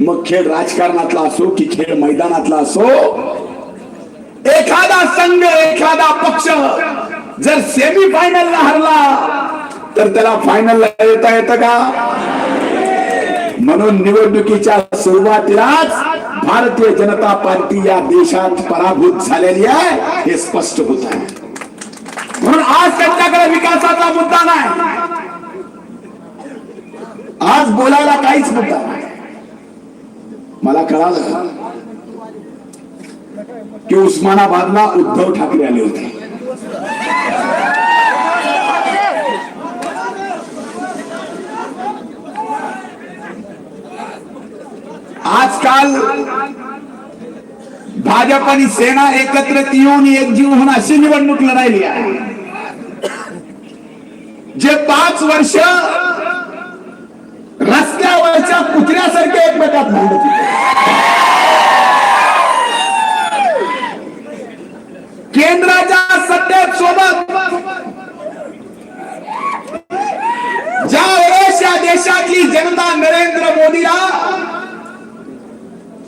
मग खेळ राजकारणातला असो की खेळ मैदानातला असो एखादा संघ एखादा पक्ष जर सेमी फायनलला हरला तर त्याला फायनलला येता येतं का? म्हणून निवडणुकीच्या सुरुवातीलाच भारतीय जनता पार्टी या देशात पराभूत झालेली आहे हे स्पष्ट होत आहे. म्हणून आज त्यांच्याकडे विकासाचा मुद्दा नाही. आज बोलायला काहीच मुद्दा नाही. मला कळालं की उस्मानाबादला उद्धव ठाकरे आले होते. आजकाल भाजप आणि सेना एकत्रित येऊन एकजीव होऊन अशी निवडणूक लढायली आहे. जे पाच वर्ष कुत्र्यासारखे एकमेकात भांडत केंद्राच्या सत्तेत सोबत. ज्या वेळेस या देशातली जनता नरेंद्र मोदीला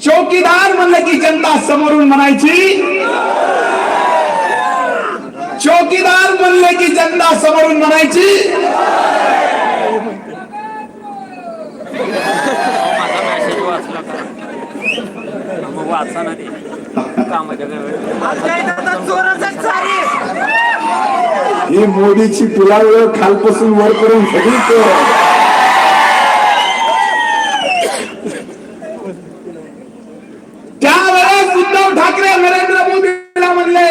चौकीदार म्हणलं की जनता समोरून म्हणायची. चौकीदार म्हणले की जनता समोरून म्हणायची माझा मेसेज वाचला का मग वाचा ना ते कामाच्या ही मोदीची पुलावर खालपासून वर करून सगळी. त्यावेळेस उद्धव ठाकरे नरेंद्र मोदीला म्हणले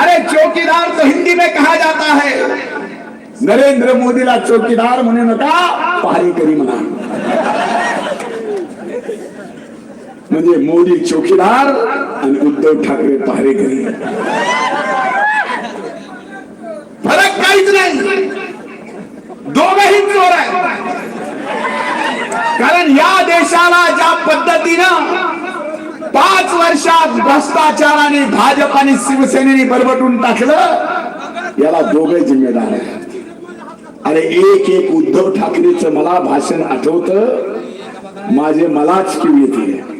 अरे चौकीदार तो हिंदी में कहा जाता है? नरेंद्र मोदीला चौकीदार म्हणे नका पहारेकरी म्हणा म्हणजे मोदी चौकीदार आणि उद्धव ठाकरे पहारेकरी फरक काहीच नाही. दोघही चोर आहे कारण या देशाला ज्या पद्धतीनं पाच वर्षात भ्रष्टाचाराने भाजप आणि शिवसेनेने बरबटून टाकलं याला दोघे जिम्मेदार आहेत. अरे एक एक उद्धव ठाकरेचं मला भाषण आठवत. माझे मलाच किव येते.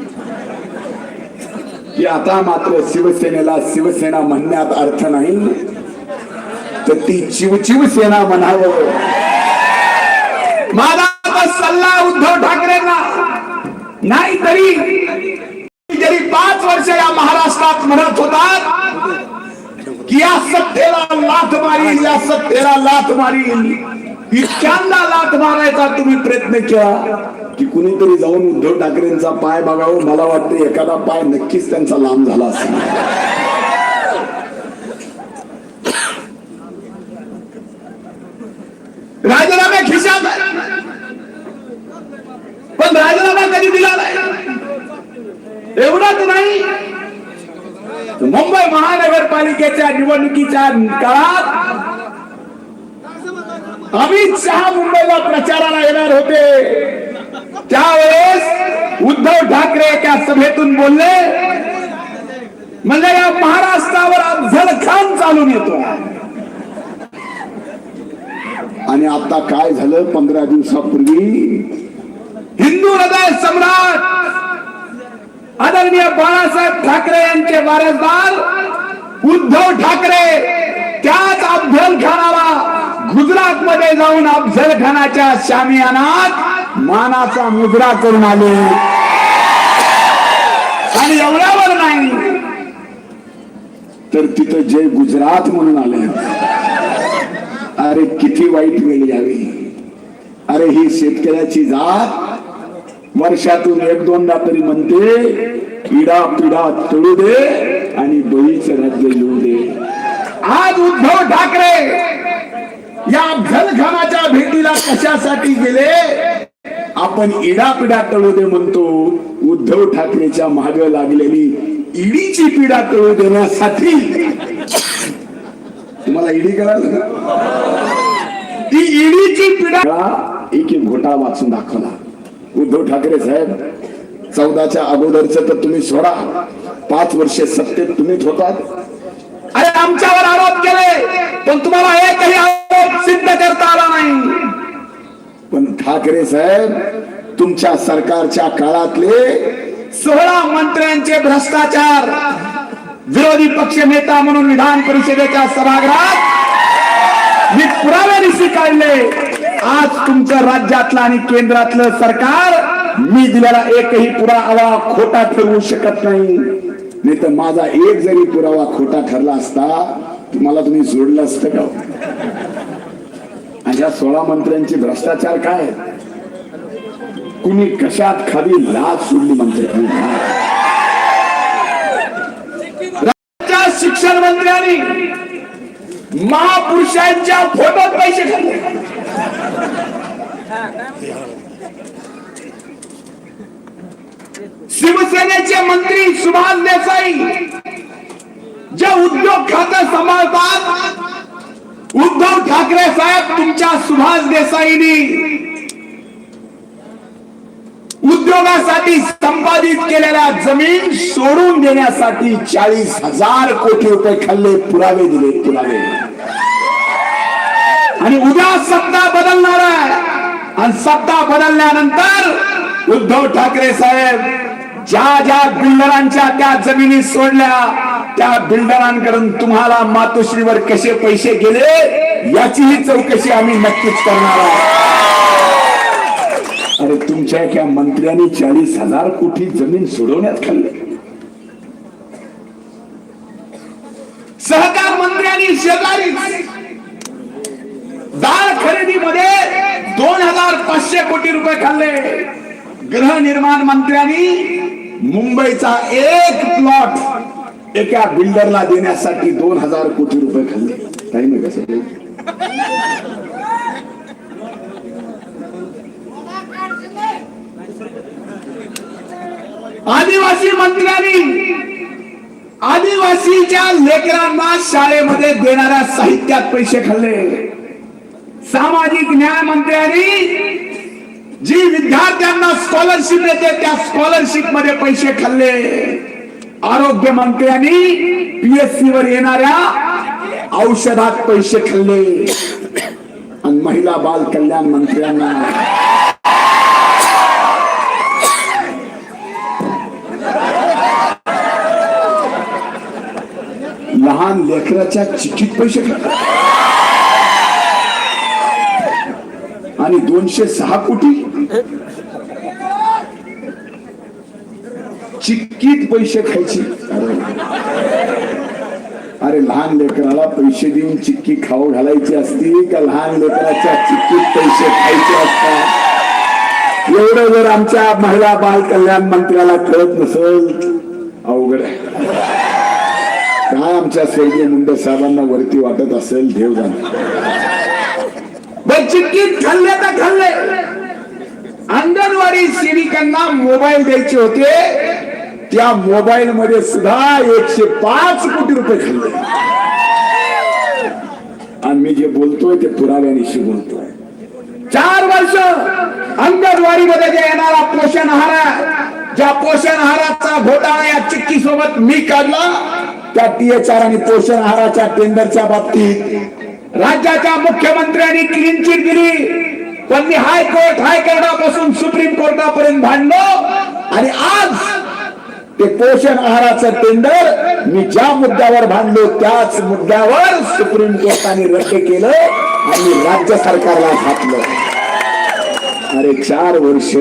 की आता मात्र शिवसेनेला शिवसेना म्हणण्यात अर्थ नाही. तर ती चिवचिव सेना म्हणावं. माझा सल्ला उद्धव ठाकरेंना. नाही तरी जरी पाच वर्ष या महाराष्ट्रात म्हणत होतात की या सत्तेला लाथ मारील या सत्तेला लाथ मारील इतक्यांदा लाथ मारायचा तुम्ही प्रयत्न केला की कुणीतरी जाऊन उद्धव ठाकरेंचा पाय बघावं. मला वाटतं एखादा पाय नक्कीच त्यांचा लांब झाला असेल. राजीनामे खिशात पण राजीनामा कधी दिला नाही. एवढाच नाही. मुंबई महानगरपालिकेच्या निवडणुकीच्या काळात अमित शहा मुंबईला प्रचाराला येणार होते. त्यावेळेस उद्धव ठाकरे एका सभेतून बोलले म्हणजे या महाराष्ट्रावर अफजल खान चालून येतो आणि आता काय झालं पंधरा दिवसापूर्वी? हिंदू हृदय सम्राट आदरणीय बाळासाहेब ठाकरे यांचे वारसदार उद्धव ठाकरे त्याच अफझल खानाला गुजरात मध्ये जाऊन अफजल खानाच्या शामियानात मानाचा मुजरा करून आले. आणि एवढ्यावर नाही तर तिथं जय गुजरात म्हणून आले. अरे किती वाईट वेळ यावी. अरे ही शेतकऱ्याची जात वर्षातून एक दोनदा तरी म्हणते पिढा पिढा तळू दे आणि बळीचं राज्य येऊ दे. आज उद्धव ठाकरे या अफजल खानाच्या भेटीला कशासाठी गेले आपण इडापिडा तळू दे म्हणतो. उद्धव ठाकरेच्या माग लागलेली ईडीची पिढा तळू देण्यासाठी. तुम्हाला ईडी करायला ती ईडीची पिढा एक एक घोटाळा वाचून दाखवला. उद्धव ठाकरे साहेब चौदाच्या अगोदरच तर तुम्ही सोडा. पाच वर्षे सत्तेत तुम्हीच होतात. अरे आमच्यावर आरोप केले पण तुम्हाला एकही आरोप सिद्ध करता आला नाही. पण ठाकरे साहेब तुमच्या सरकारच्या काळातले सोळा मंत्र्यांचे भ्रष्टाचार विरोधी पक्ष नेता म्हणून विधान परिषदेच्या सभागृहात मी पुराव्यानिशी काढले. आज तुमचं राज्यातलं आणि केंद्रातलं सरकार मी दिलेला एकही पुरावा खोटा ठरवू शकत नाही. नाही तर माझा एक जरी पुरावा खोटा ठरला असता तुम्हाला तुम्ही जोडलं असतं का? माझ्या सोळा मंत्र्यांचे भ्रष्टाचार काय? कुणी कशात खाली लाच सोडली मंत्री? राज्याच्या शिक्षण मंत्र्यांनी महापुरुषांच्या फोटोत पैसे खाल्ले. शिवसेनेचे मंत्री सुभाष देसाई जे उद्योग खातं सांभाळतात उद्धव ठाकरे साहेब तुमच्या सुभाष देसाईनी उद्योगासाठी संपादित केलेल्या जमीन सोडून देण्यासाठी चाळीस हजार कोटी रुपये खाल्ले पुरावे दिले पुरावे. आणि उद्या सत्ता बदलणार आहे. आणि सत्ता बदलल्यानंतर उद्धव ठाकरे साहेब ज्या ज्या बिल्डरांच्या त्या जमिनी सोडल्या त्या बिल्डरांकडून तुम्हाला मातोश्रीवर कसे पैसे गेले याचीही चौकशी आम्ही नक्कीच करणार आहोत. अरे तुमच्या एका मंत्र्यांनी चाळीस हजार कोटी जमीन सोडवण्यात खाल्ले. सहकार मंत्र्यांनी शेजारी डाळ खरेदीमध्ये दोन हजार पाचशे कोटी रुपये खाल्ले. गृहनिर्माण मंत्र्यांनी मुंबईचा एक प्लॉट एका बिल्डरला देण्यासाठी दोन हजार कोटी रुपये खाल्ले. काही नाही कसं आदिवासी मंत्र्यांनी आदिवासीच्या लेकरांना शाळेमध्ये देणाऱ्या साहित्यात पैसे खाल्ले. सामाजिक न्याय मंत्र्यांनी जी विद्यार्थ्यांना स्कॉलरशिप येते त्या स्कॉलरशिपमध्ये पैसे खाल्ले. आरोग्य मंत्र्यांनी पीएससी वर येणाऱ्या औषधात पैसे खाल्ले. आणि महिला बाल कल्याण मंत्र्यांना. लहान लेकराच्या चिठीत पैसे खाल्ले. आणि दोनशे सहा कोटी चिक्कीत पैसे खायची. अरे. लहान लेकराला पैसे देऊन चिक्की खाऊ घालायची असती का लहान लेकराच्या चिक्कीत पैसे खायचे असतात? एवढं जर आमच्या महिला बाल कल्याण मंत्र्याला कळत नसेल अवघड काय आमच्या स्वर्गीय मुंडे साहेबांना वरती वाटत असेल देव जाणे. चिक्कीत खाल्ले तर खाल्ले. अंगणवाडी सेविकांना मोबाईल द्यायचे होते. त्या मोबाईल मध्ये सुद्धा एकशे पाच कोटी रुपये खाल्ले. आणि मी जे बोलतोय ते पुराव्यानिशी बोलतोय. चार वर्ष अंगणवाडी मध्ये जे येणारा पोषण आहार ज्या पोषण आहाराचा घोटाळा या चिक्की सोबत मी काढला त्या टीएचआर आणि पोषण आहाराच्या टेंडरच्या बाबतीत राज्याच्या मुख्यमंत्र्यांनी क्लीन चिट दिली. पण मी हायकोर्ट हायकोर्टापासून सुप्रीम कोर्टापर्यंत भांडलो. आणि आज ते पोषण आहाराचं टेंडर मी ज्या मुद्द्यावर भांडलो त्याच मुद्द्यावर सुप्रीम कोर्टाने रद्द केलं आणि राज्य सरकारला घातलं अरे चार वर्ष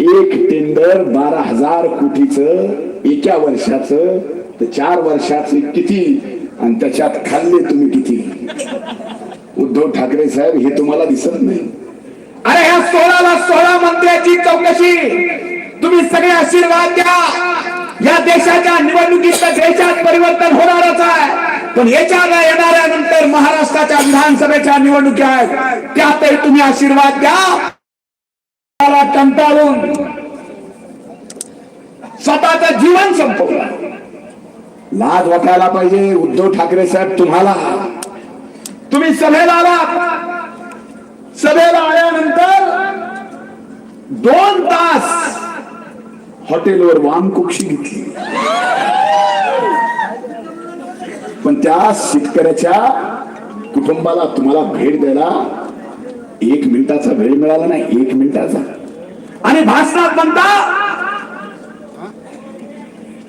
एक टेंडर बारा हजार कोटीच एका वर्षाचं तर चार वर्षाचे किती? आणि त्याच्यात खाल्ले तुम्ही किती? उद्धव ठाकरे साहेब हे तुम्हाला दिसत नाही. अरे ह्या सोळाला सोळा मंत्र्याची चौकशी! तुम्ही सगळे आशीर्वाद द्या. या देशाच्या निवडणुकीच्या देशात परिवर्तन होणारच आहे. पण याच्या येणाऱ्या नंतर महाराष्ट्राच्या विधानसभेच्या निवडणुकी आहेत. त्यातही तुम्ही आशीर्वाद द्या. कंटाळून स्वतःच जीवन संपवलं. लाज वाटायला पाहिजे उद्धव ठाकरे साहेब तुम्हाला. तुम्ही सभेला आलात. सभेला आल्यानंतर दोन तास हॉटेलवर वामकुक्षी घेतली. पण त्या शेतकऱ्याच्या कुटुंबाला तुम्हाला भेट द्यायला एक मिनिटाचा वेळ मिळाला नाही एक मिनिटाचा आणि भाषणात म्हणता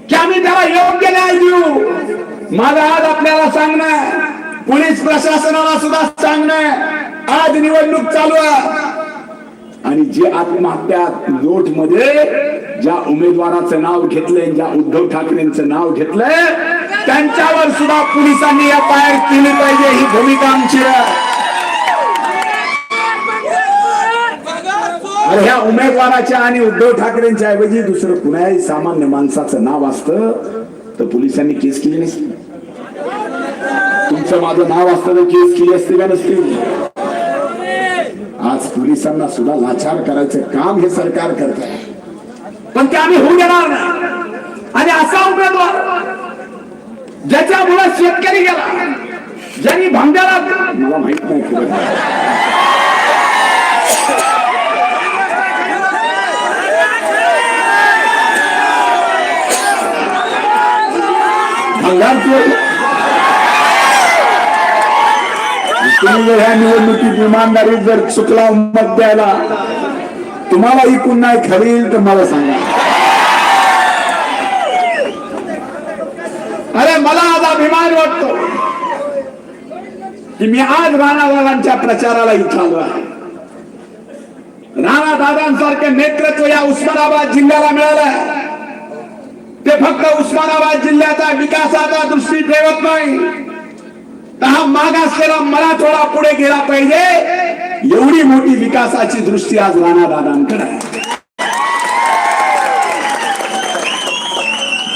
की आम्ही त्याला योग्य न्याय देऊ? माझा आज आपल्याला सांगणं पोलीस प्रशासनाला सुद्धा सांगणं आज निवडणूक चालू आहे. आणि जे आत्महत्या नोटमध्ये ज्या उमेदवाराचं नाव घेतलंय ज्या उद्धव ठाकरेंचं नाव घेतलंय त्यांच्यावर सुद्धा पोलिसांनी या पायर केली पाहिजे ही भूमिका आमची. अरे ह्या उमेदवाराच्या आणि उद्धव ठाकरेंच्या ऐवजी दुसरं कुणाही सामान्य माणसाचं नाव असतं तर पोलिसांनी केस केली नसती. तुमचं माझं नाव असतं तर केस केली असते का नसती? आज पोलिसांना सुद्धा लाचार करायचं काम हे सरकार करत आहे. पण ते आम्ही होऊ देणार नाही. आणि असा उमेदवार ज्याच्यामुळे शेतकरी गेला ज्यांनी भांड्याला मला माहीत नाही भांडार भंगार चोर तुम्ही जर ह्या निवडणुकीत इमानदारीत जर चुकला मत द्यायला तुम्हाला इकून नाही येईल तर मला सांगा. अरे मला आज अभिमान वाटतो की मी आज राणा दादांच्या प्रचाराला इथं आलो आहे. राणा नेतृत्व या उस्मानाबाद जिल्ह्याला मिळालं ते फक्त उस्मानाबाद जिल्ह्याचा विकासाचा दृष्टी ठेवत नाही. हा मागासलेला मराठवाडा पुढे गेला पाहिजे. एवढी मोठी विकासाची दृष्टी आज राणा दादांकडे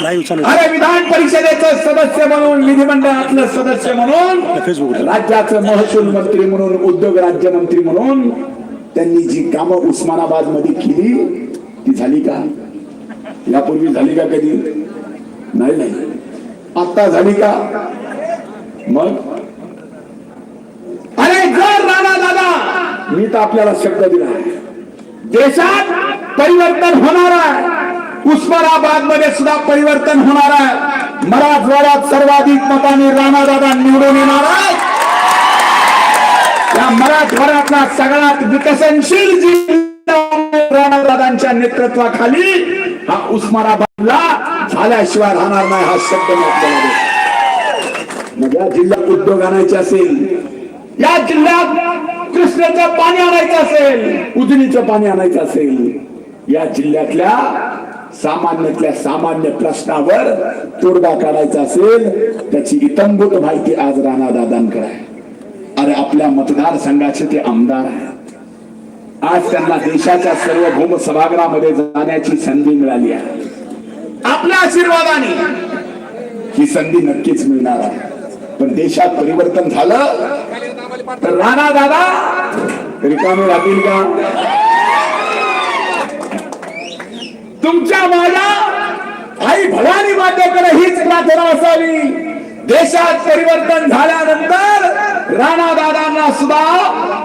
अरे विधान परिषदेचं सदस्य म्हणून विधिमंडळातलं सदस्य म्हणून. राज्याचं महसूल मंत्री म्हणून उद्योग राज्यमंत्री म्हणून त्यांनी जी कामं उस्मानाबादमध्ये केली ती झाली का? यापूर्वी झाली का कधी? नाही नाही. आता झाली का? मग? अरे जर राणा दादा मी तर आपल्याला शब्द दिला देशात परिवर्तन होणार आहे. उस्मानाबादमध्ये सुद्धा परिवर्तन होणार आहे. मराठवाड्यात सर्वाधिक मतांनी राणा दादा निवडून येणार आहे या मराठवाड्यातला सगळ्यात विकसनशील जिल्हा राणादादांच्या नेतृत्वाखाली हा उस्मानाबादला झाल्याशिवाय राहणार नाही हा शब्द मी आपल्याला देतो. मग या जिल्ह्यात उद्योग आणायचे असेल या जिल्ह्यात कृष्णेचं पाणी आणायचं असेल उजनीचं पाणी आणायचं असेल या जिल्ह्यातल्या सामान्यातल्या सामान्य प्रश्नावर तोडगा काढायचा असेल त्याची इतंभूत माहिती आज राणा दादांकडे आहे. अरे आपल्या मतदारसंघाचे ते आमदार आहेत. आज त्यांना देशाच्या सर्व भूम सभागृहामध्ये जाण्याची संधी मिळाली आहे. आपल्या आशीर्वादाने ही संधी नक्कीच मिळणार आहे. पण देशात परिवर्तन झालं तर राणा दादा रिकामे राहतील का? तुमच्या माझ्या आई भवानी मातेकडे हीच प्रार्थना असावी. देशात परिवर्तन झाल्यानंतर राणा दादांना सुद्धा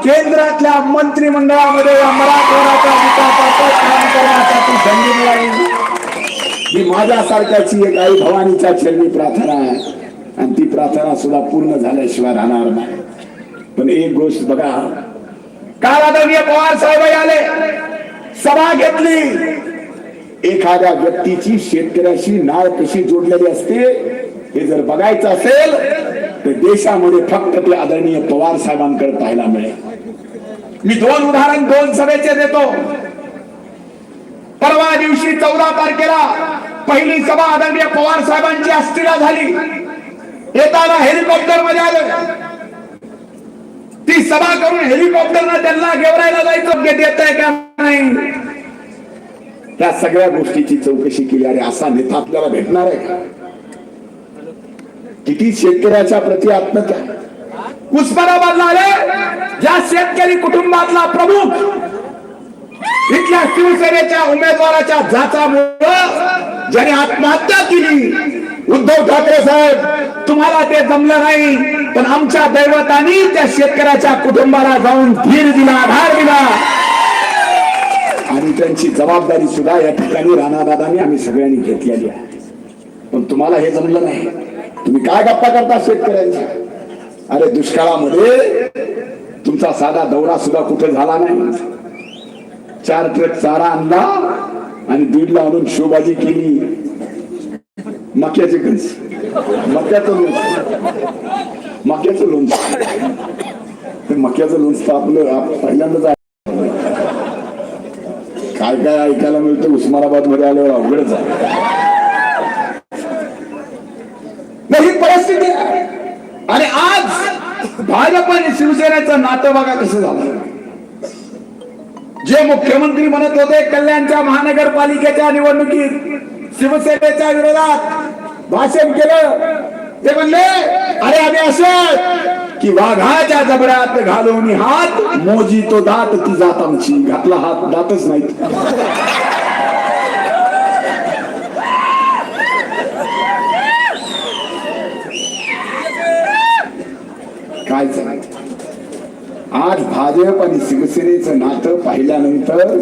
केंद्रातल्या मंत्रिमंडळामध्ये या मराठवाड्याच्या विकासाचं काम करण्यासाठी संधी मिळाली ही माझ्यासारख्याची एक आई भवानीच्या चरणी प्रार्थना आहे. आणि ती प्रार्थना सुद्धा पूर्ण झाल्याशिवाय राहणार नाही. पण एक गोष्ट बघा काल आदरणीय पवार साहेब आले सभा घेतली. एखाद्या व्यक्तीची शेतकऱ्याशी नाळ कशी जोडलेली असते हे जर बघायचं असेल तर देशामध्ये फक्त ते आदरणीय पवार साहेबांकडे पाहायला मिळेल. मी दोन उदाहरण दोन सभेचे देतो. परवा दिवशी चौदा तारखेला पहिली सभा आदरणीय पवार साहेबांची अस्थिरा झाली. येताना हेलिकॉप्टरमध्ये आलं ती सभा करून हेलिकॉप्टरनं त्यांना गेवरायला जायचं. गेट येत आहे का नाही? त्या सगळ्या गोष्टीची चौकशी केली. अरे असा नेता आपल्याला भेटणार आहे का? किती शेतकऱ्याच्या प्रति आत्महत्या. उस्मानाबादला आले. ज्या शेतकरी कुटुंबातला प्रमुख इथल्या शिवसेनेच्या उमेदवाराच्या जाचामुळं ज्याने आत्महत्या केली उद्धव ठाकरे साहेब तुम्हाला ते जमलं नाही पण आमच्या दैवतानी त्या शेतकऱ्याच्या कुटुंबाला जाऊन धीर दिला आधार दिला. आणि त्यांची जबाबदारी सुद्धा या ठिकाणी राणादादानी आम्ही सगळ्यांनी घेतलेली आहे. पण तुम्हाला हे जमलं नाही. तुम्ही काय गप्पा करता शेतकऱ्यांच्या? अरे दुष्काळामध्ये तुमचा साधा दौरा सुद्धा कुठे झाला नाही. चार ट्रक चारा आणला आणि बीडला आणून शोबाजी केली. मक्याचे कंस मक्याचं लोणचं मक्याचं लोणचं मक्याचं लोणचं आपलं पहिल्यांदाच काय काय ऐकायला मिळतं उस्मानाबादमध्ये आल्यावर अवघडच आहे ही परिस्थिती आणि आज भाजप आणि शिवसेनेचं नातं बघा कसं झालं जे मुख्यमंत्री म्हणत होते कल्याणच्या महानगरपालिकेच्या निवडणुकीत शिवसेनेच्या विरोधात भाषण केलं. ते म्हणले अरे आम्ही असं की वाघाच्या जबड्यात घालून हात मोजी तो दात ती जात आमची. घातला हात दातच नाही काय आज भाजप आणि शिवसेनेचं नातं पाहिल्यानंतर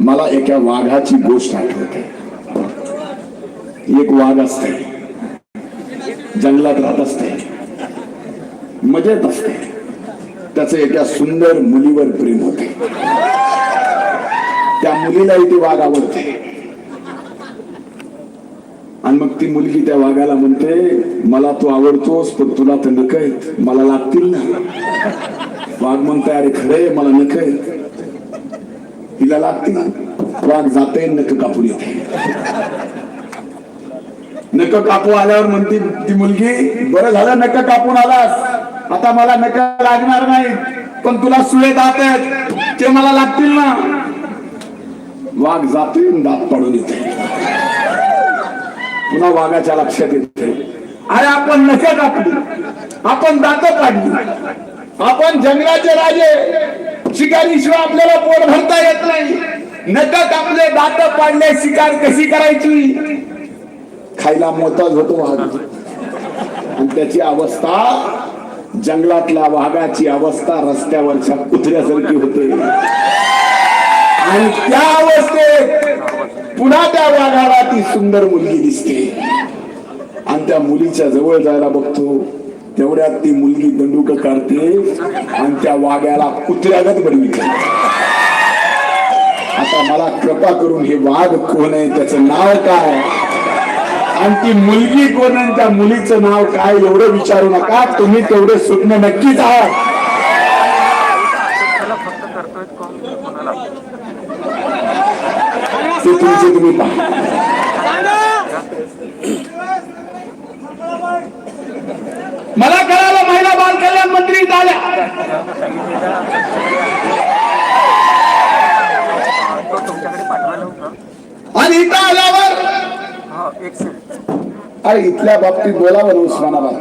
मला एका वाघाची गोष्ट आठवते. एक वाघ असते. जंगलात राहत असते. मजेत असते. त्याचं एका सुंदर मुलीवर प्रेम होते. त्या मुलीलाही ती वाघ आवडते. आणि मग ती मुलगी त्या वाघाला म्हणते मला तू आवडतोस पण तुला तर नकय मला लागतील ना. वाघ म्हणते अरे खरे मला नख तिला लागतील वाघ जाते नक कापून येते. नक कापू आल्यावर म्हणते ती मुलगी बरं झालं नक कापून आलास. आता मला नक लागणार नाही पण तुला सुळे दात आहेत. ते मला लागतील ना. वाघ जाते दात पाडून येते पुन्हा वाघाच्या लक्षात येते अरे आपण नक कापली आपण दात काढली आपण जंगलाचे राजे. शिकारीशिवाय आपल्याला पोट भरता येत नाही. नक कापले दात पाडले शिकार कशी करायची? खायला मोताज होतो वाघ आणि त्याची अवस्था जंगलातल्या वाघाची अवस्था रस्त्यावरच्या कुत्र्यासारखी होते. आणि त्या अवस्थेत पुन्हा त्या वाघाला ती सुंदर मुलगी दिसते. आणि त्या मुलीच्या जवळ जायला बघतो. तेवढ्यात ती मुलगी दंडुक काढते आणि त्या वाघ्याला कुत्र्यागत बनविते. आता मला कृपा करून हे वाघ कोण आहे त्याचं नाव काय आणि ती मुलगी कोण आणि त्या मुलीचं नाव काय एवढं विचारू नका. तुम्ही तेवढे स्वप्न नक्कीच आहात. ते तुमचे तुम्ही पहा. मला कळालं महिला बाल कल्याण मंत्री झाल्या. आणि इथं आल्यावर अरे इथल्या बाबतीत बोलावर उस्मानाबाद.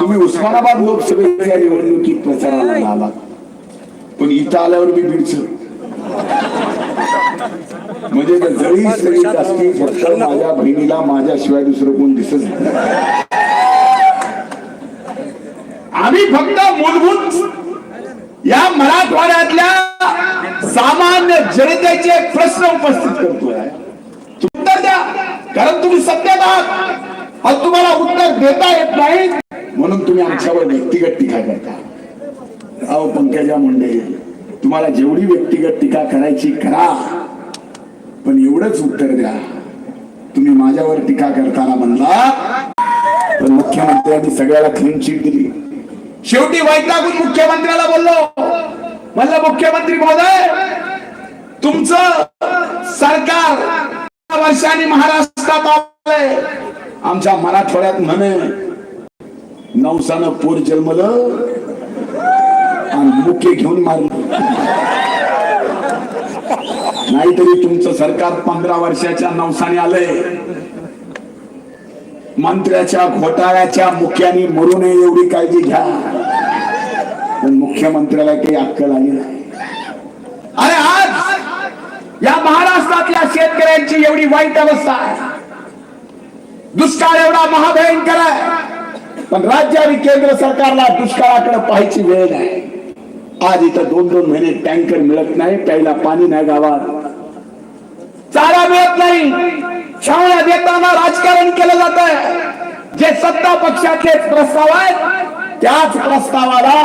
तुम्ही उस्मानाबाद लोकसभेच्या निवडणुकीत प्रचाराला आला. पण इथं आल्यावर मी बीडचं. म्हणजे ते जरी सगळी असती फक्त माझ्या बहिणीला माझ्याशिवाय दुसरं कोण दिसत नाही. आम्ही फक्त मूलभूत या मराठवाड्यातल्या सामान्य जनतेचे प्रश्न उपस्थित करतोय. कारण तुम्ही सत्यात आहात. आणि तुम्हाला उत्तर देता येत नाही. म्हणून तुम्ही आमच्यावर व्यक्तिगत टीका करता. अहो पंकजा मुंडे तुम्हाला जेवढी व्यक्तिगत टीका करायची करा. पण एवढंच उत्तर द्या. तुम्ही माझ्यावर टीका करताना म्हणला. पण मुख्यमंत्र्यांनी सगळ्याला क्लीन चिट दिली. शेवटी वैतागून मुख्यमंत्र्याला बोललो. म्हणलं मुख्यमंत्री महोदय तुमचं सरकार वर्षांनी महाराष्ट्रात आलंय. आमच्या मराठवाड्यात म्हणे नवसानं पोर जन्मलं आणि मुके घेऊन मारलं. नाहीतरी तुमचं सरकार पंधरा वर्षाच्या नवसाने आलंय. मंत्र्याच्या घोटाळ्याच्या मुख्याने मरू नये एवढी काळजी घ्या. पण मुख्यमंत्र्याला काही अक्कल आली नाही. अरे आज या महाराष्ट्रातल्या शेतकऱ्यांची एवढी वाईट अवस्था आहे. दुष्काळ एवढा महाभयंकर आहे. पण राज्य आणि केंद्र सरकारला दुष्काळाकडे पाहायची वेळ नाही. आज इथं दोन दोन महिने टँकर मिळत नाही प्यायला पाणी नाही गावात. चारा मिळत नाही. छावण्या देताना राजकारण केलं जात आहे. जे सत्ता पक्षाचे प्रस्ताव आहेत त्याच प्रस्तावाला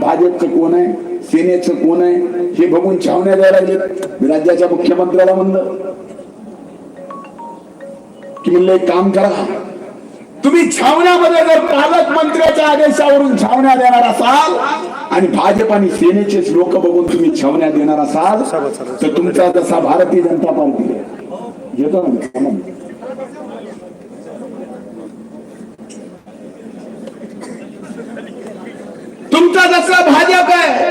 भाजपचं कोण आहे सेनेचं कोण आहे हे बघून छावण्या द्यायला लागले मी राज्याच्या मुख्यमंत्र्याला म्हणलं की म्हणलं एक काम करा. तुम्ही छावण्यामध्ये जर पालकमंत्र्याच्या आदेशावरून छावण्या देणार असाल आणि भाजप आणि सेनेचेच लोक बघून तुम्ही छावण्या देणार असाल तर तुमचा जसा भारतीय जनता पार्टी आहे. येतो ना तुमचा जसा भाजप आहे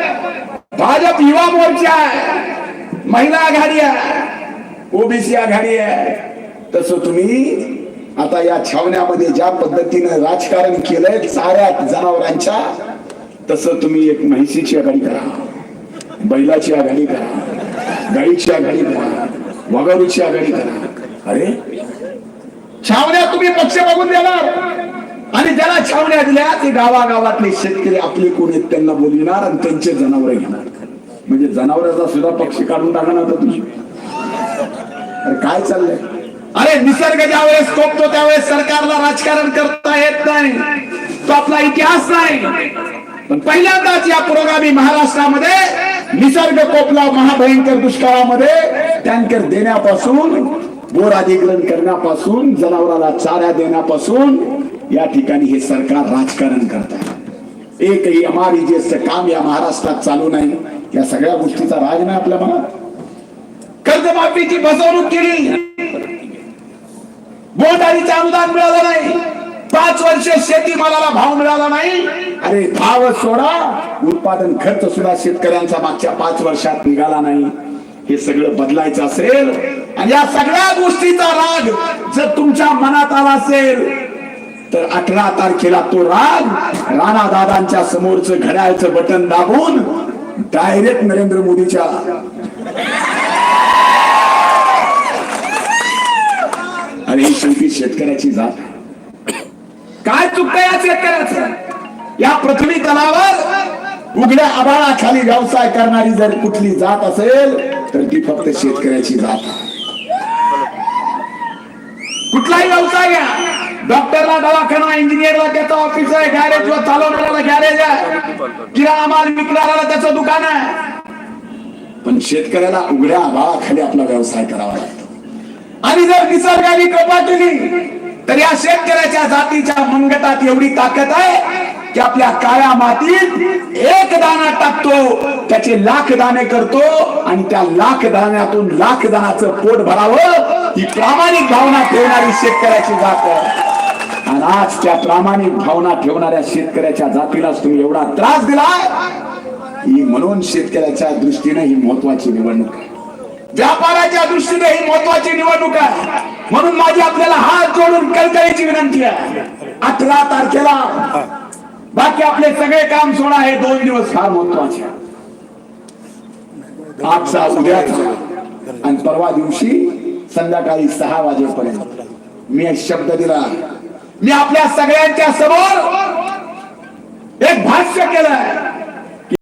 भाजप युवा मोर्चा आहे महिला आघाडी आहे ओबीसी आघाडी आहे तसं तुम्ही आता या छावण्यामध्ये ज्या पद्धतीने राजकारण केलंय साऱ्या जनावरांच्या तसं तुम्ही एक म्हैसीची आघाडी करा बैलाची आघाडी करा गाईची आघाडी करा वगारूची आघाडी करा. अरे? छावण्या तुम्ही पक्ष बघून देणार. आणि ज्याला छावण्या दिल्या ते गावागावातले शेतकरी आपले कोण आहेत त्यांना बोलविणार आणि त्यांचे जनावर घेणार. म्हणजे जनावराचा सुद्धा पक्ष काढून टाकणार आता तुझी अरे काय चाललंय? अरे निसर्ग ज्यावेळेस कोपतो त्यावेळेस सरकारला राजकारण करता येत नाही. तो आपला इतिहास नाही. पण पहिल्यांदाच या पुरोगामी महाराष्ट्रामध्ये निसर्ग कोपला महाभयंकर दुष्काळामध्ये टँकर देण्यापासून बोर अधिग्रहण करण्यापासून जनावराला चारा देण्यापासून या ठिकाणी हे सरकार राजकारण करत आहे. एकही अमारिजेचं काम या महाराष्ट्रात चालू नाही. या सगळ्या गोष्टीचा राज नाही आपल्या मनात. कर्जमाफीची फसवणूक केली. बोंडाळीचे अनुदान मिळालं नाही. पाच वर्ष शेतीमालाला भाव मिळाला नाही. अरे भाव सोडा. उत्पादन खर्च सुद्धा शेतकऱ्यांचा मागच्या पाच वर्षात निघाला नाही. हे सगळं बदलायचं असेल आणि या सगळ्या गोष्टीचा राग जर तुमच्या मनात आला असेल तर अठरा तारखेला तो राग राणा दादांच्या समोरचं घड्याळचं बटन दाबून डायरेक्ट नरेंद्र मोदीच्या अरे ही शेवटी शेतकऱ्याची जात. काय चुकतं या शेतकऱ्याचं? या पृथ्वी तलावर उघड्या आभाळाखाली व्यवसाय करणारी जर कुठली जात असेल तर ती फक्त शेतकऱ्याची जात कुठलाही व्यवसाय घ्या. डॉक्टरला दवाखाना इंजिनियरला त्याचं ऑफिस आहे गॅरेजला चालवणाऱ्याला गॅरेज आहे. किराणा माल विकणाऱ्याला त्याचं दुकान आहे. पण शेतकऱ्याला उघड्या आभाळाखाली आपला व्यवसाय करावा लागतो. आणि जर निसर्गाने कृपा केली तर या शेतकऱ्याच्या जातीच्या मनगटात एवढी ताकद आहे की आपल्या काळ्या मातीत एक दाना टाकतो त्याचे लाख दाणे करतो आणि त्या लाख दाण्यातून लाख दानाचं पोट भरावं ही प्रामाणिक भावना ठेवणारी शेतकऱ्याची जात आहे. आणि आज त्या प्रामाणिक भावना ठेवणाऱ्या शेतकऱ्याच्या जातीलाच तुम्ही एवढा त्रास दिला ही म्हणून शेतकऱ्याच्या दृष्टीने ही महत्वाची निवडणूक आहे. व्यापाराच्या दृष्टीने ही महत्वाची निवडणूक आहे. म्हणून माझी आपल्याला हात जोडून कळकळीची विनंती आहे. अठरा तारखेला बाकी आपले सगळे काम सोडा हे दोन दिवस फार महत्त्वाचे आजचा उद्याचा आणि परवा दिवशी संध्याकाळी सहा वाजेपर्यंत. मी एक शब्द दिला. मी आपल्या सगळ्यांच्या समोर एक भाष्य केलंय.